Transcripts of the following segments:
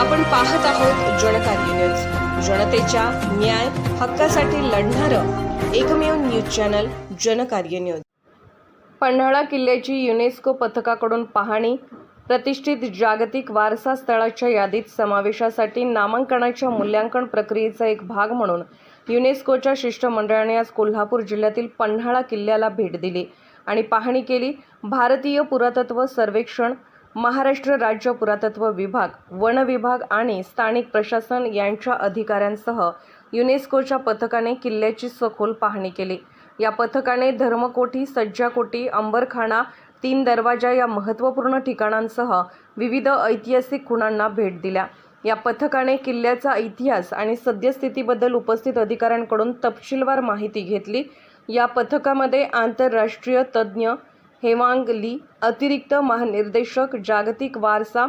आपण पाहत आहोत जनकार्य न्यूज. जनतेच्या न्याय हक्कासाठी लढणारं एकमेव news channel Janakarya news. Panhala किल्ल्याची युनेस्को पथकाकडून पाहणी. प्रतिष्ठित जागतिक वारसा स्थळाच्या यादीत समावेशासाठी नामांकनाच्या मूल्यांकन प्रक्रियेचा एक भाग म्हणून युनेस्कोच्या शिष्टमंडळाने आज कोल्हापूर जिल्ह्यातील पन्हाळा किल्ल्याला भेट दिली आणि पाहणी केली. भारतीय पुरातत्व सर्वेक्षण महाराष्ट्र राज्य पुरातत्व विभाग वन विभाग आणि स्थानिक प्रशासन यांच्या अधिकाऱ्यांसह युनेस्कोच्या पथकाने किल्ल्याची सखोल पाहणी केली. या पथकाने धर्मकोठी सज्जाकोटी अंबरखाना तीन दरवाजा या महत्त्वपूर्ण ठिकाणांसह विविध ऐतिहासिक खुणांना भेट दिल्या. या पथकाने किल्ल्याचा इतिहास आणि सद्यस्थितीबद्दल उपस्थित अधिकाऱ्यांकडून तपशीलवार माहिती घेतली. या पथकामध्ये आंतरराष्ट्रीय तज्ज्ञ हेमांग ली अतिरिक्त महानिर्देशक जागतिक वारसा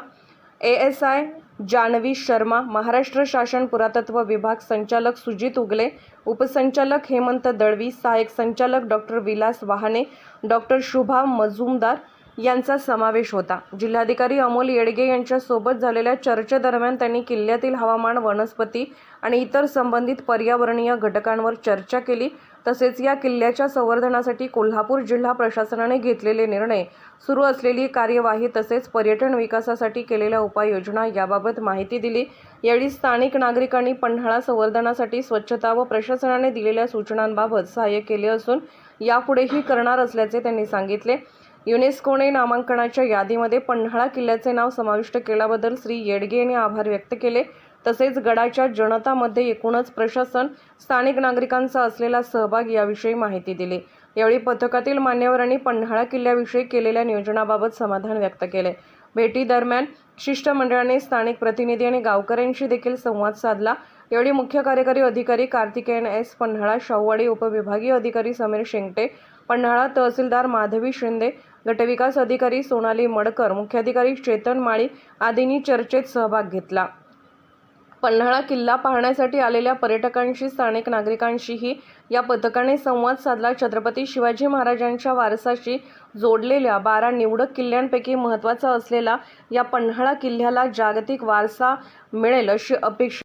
A S I Janhavi Sharma Maharashtra शासन पुरातत्व विभाग संचालक सुजित उगले उपसंचालक हेमंत दळवी सहाय्यक संचालक डॉक्टर विलास वाहने डॉक्टर शुभा मजुमदार यांचा समावेश होता. जिल्हाधिकारी अमोल येडगे यांच्यासोबत झालेल्या चर्चेदरम्यान त्यांनी किल्ल्यातील हवामान वनस्पती आणि इतर संबंधित पर्यावरणीय घटकांवर चर्चा केली. तसेच या किल्ल्याच्या संवर्धनासाठी कोल्हापूर जिल्हा प्रशासनाने घेतलेले निर्णय सुरू असलेली कार्यवाही तसेच पर्यटन विकासासाठी केलेल्या उपाययोजना याबाबत माहिती दिली. यावेळी स्थानिक नागरिकांनी पन्हाळा संवर्धनासाठी स्वच्छता व प्रशासनाने दिलेल्या सूचनांबाबत सहाय्य केले असून यापुढेही करणार असल्याचे त्यांनी सांगितले. युनेस्कोने नामांकनाच्या यादीमध्ये पन्हाळा किल्ल्याचे नाव समाविष्ट केल्याबद्दल श्री येडगे यांनी आभार व्यक्त केले. तसेच गडाच्या जनतामध्ये एकूणच प्रशासन स्थानिक नागरिकांचा असलेला सहभाग याविषयी माहिती दिली. यावेळी पथकातील मान्यवरांनी पन्हाळा किल्ल्याविषयी केलेल्या नियोजनाबाबत समाधान व्यक्त केले. भेटीदरम्यान शिष्टमंडळाने स्थानिक प्रतिनिधी आणि गावकऱ्यांशी देखील संवाद साधला. यावेळी मुख्य कार्यकारी अधिकारी कार्तिकेयन एस पन्हाळा शाहूवाडी उपविभागीय अधिकारी समीर शेंगटे पन्हाळा तहसीलदार माधवी शिंदे गटविकास अधिकारी सोनाली मडकर मुख्याधिकारी चेतन माळी आदींनी चर्चेत सहभाग घेतला. पन्हाळा किल्ला पाहण्यासाठी आलेल्या पर्यटकांशी स्थानिक नागरिकांशीही या पथकाने संवाद साधला. छत्रपती शिवाजी महाराजांच्या वारसाशी जोडलेल्या बारा निवडक किल्ल्यांपैकी महत्त्वाचा असलेला या पन्हाळा किल्ल्याला जागतिक वारसा मिळेल अशी अपेक्षा